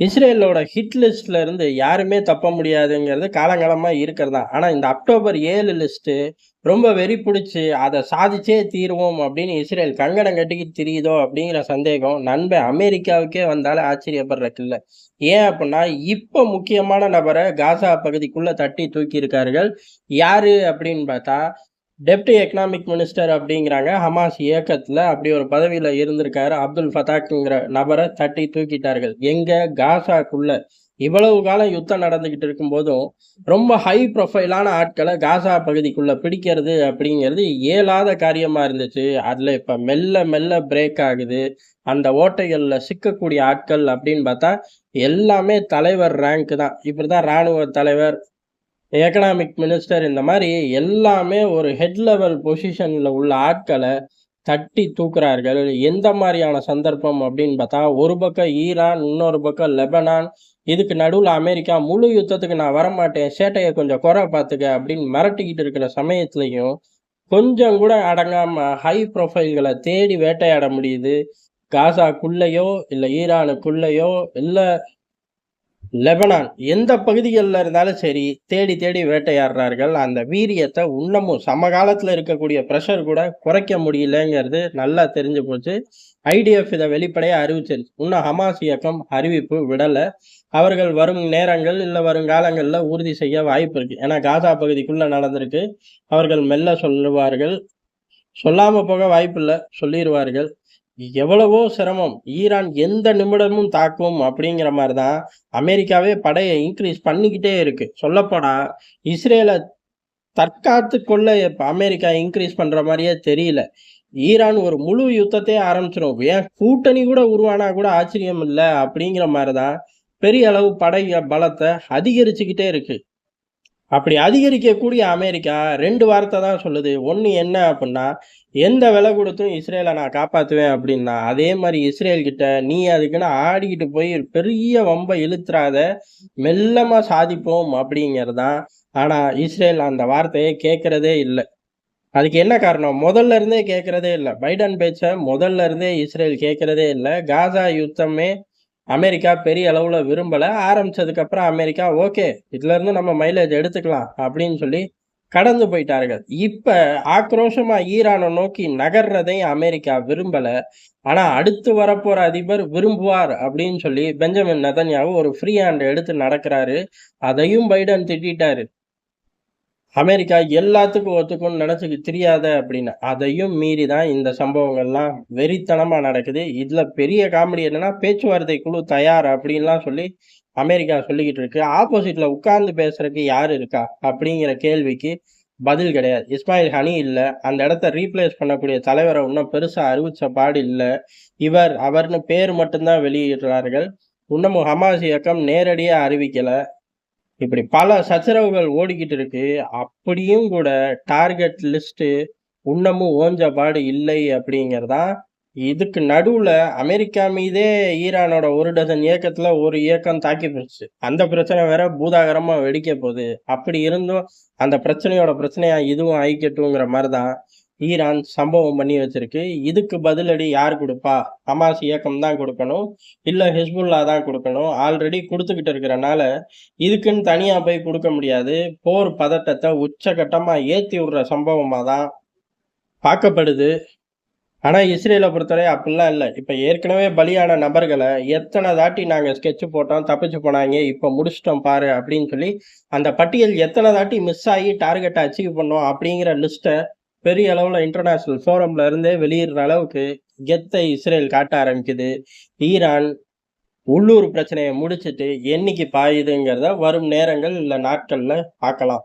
இஸ்ரேலோட ஹிட் லிஸ்ட்ல இருந்து யாருமே தப்ப முடியாதுங்கிறது காலங்காலமா இருக்கிறது தான். ஆனா இந்த அக்டோபர் ஏழு லிஸ்ட்டு ரொம்ப வெறி பிடிச்சி அதை சாதிச்சே தீருவோம் அப்படின்னு இஸ்ரேல் கங்கணம் கட்டிக்கிட்டு திரியுதோ அப்படிங்கிற சந்தேகம் நண்பன் அமெரிக்காவுக்கே வந்தாலும் ஆச்சரியப்படுறதுக்கு இல்லை ஏன் அப்படின்னா, இப்போ முக்கியமான நபரை காசா பகுதிக்குள்ள தட்டி தூக்கியிருக்கார்கள். யாரு அப்படின்னு பார்த்தா, டெப்டி எக்கனாமிக் மினிஸ்டர் அப்படிங்கிறாங்க. ஹமாஸ் இயக்கத்தில் அப்படி ஒரு பதவியில் இருந்திருக்காரு. அப்துல் ஃபதாக்குங்கிற நபரை தட்டி தூக்கிட்டார்கள். எங்கே காசாக்குள்ள. இவ்வளவு காலம் யுத்தம் நடந்துக்கிட்டு இருக்கும்போதும், ரொம்ப ஹை ப்ரொஃபைலான ஆட்களை காசா பகுதிக்குள்ள பிடிக்கிறது அப்படிங்கிறது இயலாத காரியமா இருந்துச்சு. அதுல இப்ப மெல்ல மெல்ல பிரேக் ஆகுது. அந்த ஓட்டைகள்ல சிக்கக்கூடிய ஆட்கள் அப்படின்னு பார்த்தா, எல்லாமே தலைவர் ரேங்க் தான். இப்படிதான் ராணுவ தலைவர், எக்கனாமிக் மினிஸ்டர் இந்த மாதிரி எல்லாமே ஒரு ஹெட் லெவல் பொசிஷனில் உள்ள ஆட்களை தட்டி தூக்குறார்கள். எந்த மாதிரியான சந்தர்ப்பம் அப்படின்னு பார்த்தா, ஒரு பக்கம் ஈரான், இன்னொரு பக்கம் லெபனான், இதுக்கு நடுவில் அமெரிக்கா முழு யுத்தத்துக்கு நான் வரமாட்டேன். சேட்டையை கொஞ்சம் குறை பார்த்துக்க அப்படின்னு மிரட்டிக்கிட்டு இருக்கிற சமயத்துலையும் கொஞ்சம் கூட அடங்காமல் ஹை ப்ரொஃபைல்களை தேடி வேட்டையாட முடியுது. காசாக்குள்ளேயோ இல்லை ஈரானுக்குள்ளேயோ இல்லை லெபனான் எந்த பகுதிகளில் இருந்தாலும் சரி, தேடி தேடி வேட்டையாடுறார்கள். அந்த வீரியத்தை இன்னமும் சமகாலத்தில் இருக்கக்கூடிய ப்ரெஷர் கூட குறைக்க முடியலங்கிறது நல்லா தெரிஞ்சு போச்சு. ஐடிஎஃப் இதை வெளிப்படையாக அறிவிச்சிருச்சு. இன்னும் ஹமாஸ் இயக்கம் அறிவிப்பு விடலை அவர்கள் வரும் நேரங்கள், இல்லை வரும் காலங்களில் உறுதி செய்ய வாய்ப்பு இருக்குது ஏன்னா காசா பகுதிக்குள்ளே நடந்திருக்கு. அவர்கள் மெல்ல சொல்லுவார்கள். சொல்லாமல் போக வாய்ப்பில்லை சொல்லிடுவார்கள் எவ்வளவோ சிரமம். ஈரான் எந்த நிமிடமும் தாக்கும் அப்படிங்கிற மாதிரி தான் அமெரிக்காவே படையை இன்க்ரீஸ் பண்ணிக்கிட்டே இருக்கு. சொல்லப்போனால் இஸ்ரேலை தற்காத்து கொள்ள இப்போ அமெரிக்கா இன்க்ரீஸ் பண்ணுற மாதிரியே தெரியல. ஈரான் ஒரு முழு யுத்தத்தையே ஆரம்பிச்சிடும் ஏன் கூட்டணி கூட உருவானா கூட ஆச்சரியம் இல்லை அப்படிங்கிற மாதிரி தான் பெரிய அளவு படை பலத்தை அதிகரிச்சுக்கிட்டே இருக்குது அப்படி அதிகரிக்கக்கூடிய அமெரிக்கா ரெண்டு வார்த்தை தான் சொல்லுது. ஒன்று என்ன அப்படின்னா, எந்த விலை கொடுத்தும் இஸ்ரேலை நான் காப்பாற்றுவேன் அப்படின்னா, அதே மாதிரி இஸ்ரேல்கிட்ட நீ அதுக்குன்னு ஆடிக்கிட்டு போய் பெரிய வம்ப இழுத்துறாத. மெல்லமாக சாதிப்போம் அப்படிங்கிறது தான். ஆனால் இஸ்ரேல் அந்த வார்த்தையை கேட்குறதே இல்லை அதுக்கு என்ன காரணம்? முதல்ல இருந்தே கேட்குறதே இல்லை பைடன் பேச்சை முதல்ல இருந்தே இஸ்ரேல் கேட்குறதே இல்லை காசா யுத்தமே அமெரிக்கா பெரிய அளவில் விரும்பலை ஆரம்பித்ததுக்கப்புறம் அமெரிக்கா ஓகே. இதுலேருந்து நம்ம மைலேஜ் எடுத்துக்கலாம் அப்படின்னு சொல்லி கடந்து போயிட்டார்கள். இப்போ ஆக்ரோஷமாக ஈரானை நோக்கி நகர்றதை அமெரிக்கா விரும்பலை ஆனால் அடுத்து வரப்போகிற அதிபர் விரும்புவார் அப்படின்னு சொல்லி பெஞ்சமின் நதன்யாவும் ஒரு ஃப்ரீ ஹேண்ட் எடுத்து நடக்கிறாரு. அதையும் பைடன் திட்டாரு அமெரிக்கா எல்லாத்துக்கும் ஒத்துக்கும்னு நினச்சிக்க தெரியாத அப்படின்னு. அதையும் மீறி தான் இந்த சம்பவங்கள்லாம் வெறித்தனமாக நடக்குது. இதில் பெரிய காமெடி என்னன்னா, பேச்சுவார்த்தை குழு தயார் அப்படின்லாம் சொல்லி அமெரிக்கா சொல்லிக்கிட்டு இருக்கு. ஆப்போசிட்ல உட்கார்ந்து பேசுறதுக்கு யார் இருக்கா? அப்படிங்கிற கேள்விக்கு பதில் கிடையாது. இஸ்மாயில் ஹனி இல்லை அந்த இடத்த ரீப்ளேஸ் பண்ணக்கூடிய தலைவரை இன்னும் பெருசாக அறிவிச்ச பாடு இல்லை இவர், அவர்னு பேர் மட்டும்தான் வெளியிடுறார்கள். இன்னமும் ஹமாஸ் இயக்கம் நேரடியாக அறிவிக்கலை இப்படி பல சச்சரவுகள் ஓடிக்கிட்டு இருக்கு. அப்படியும் கூட டார்கெட் லிஸ்ட்டு இன்னமும் ஓஞ்ச பாடு இல்லை அப்படிங்கிறது தான். இதுக்கு நடுவில் அமெரிக்கா மீதே ஈரானோட ஒரு டசன் இயக்கத்தில் ஒரு இயக்கம் தாக்கி போச்சு அந்த பிரச்சனை வேற பூதாகரமாக வெடிக்க போகுது. அப்படி இருந்தும் அந்த பிரச்சனையோட பிரச்சனையாக இதுவும் ஆயிக்கட்டுங்கிற மாதிரி தான் ஈரான் சம்பவம் பண்ணி வச்சிருக்கு. இதுக்கு பதிலடி யார் கொடுப்பா ஹமாஸ் இயக்கம் தான் கொடுக்கணும் இல்லை ஹிஸ்புல்லா தான் கொடுக்கணும் ஆல்ரெடி கொடுத்துக்கிட்டு இருக்கிறனால, இதுக்குன்னு தனியாக போய் கொடுக்க முடியாது. போர் பதட்டத்தை உச்சகட்டமாக ஏற்றி விடுற சம்பவமாக தான் பார்க்கப்படுது. ஆனால் இஸ்ரேலை பொறுத்தவரை அப்படிலாம் இல்லை இப்போ ஏற்கனவே பலியான நபர்களை எத்தனை தாட்டி நாங்கள் ஸ்கெட்ச் போட்டோம், தப்பிச்சு போனாங்க இப்போ முடிச்சிட்டோம் பாரு அப்படின்னு சொல்லி, அந்த பட்டியல் எத்தனை தாட்டி மிஸ் ஆகி டார்கெட்டை அச்சீவ் பண்ணோம் அப்படிங்கிற லிஸ்ட்டை பெரிய அளவில் இன்டர்நேஷனல் ஃபோரம்ல இருந்தே வெளியிடுற அளவுக்கு கெத்தை இஸ்ரேல் காட்ட ஆரம்பிக்குது. ஈரான் உள்ளூர் பிரச்சனையை முடிச்சுட்டு என்னைக்கு பாயுதுங்கிறத வரும் நேரங்கள் இல்லை நாட்களில் பார்க்கலாம்.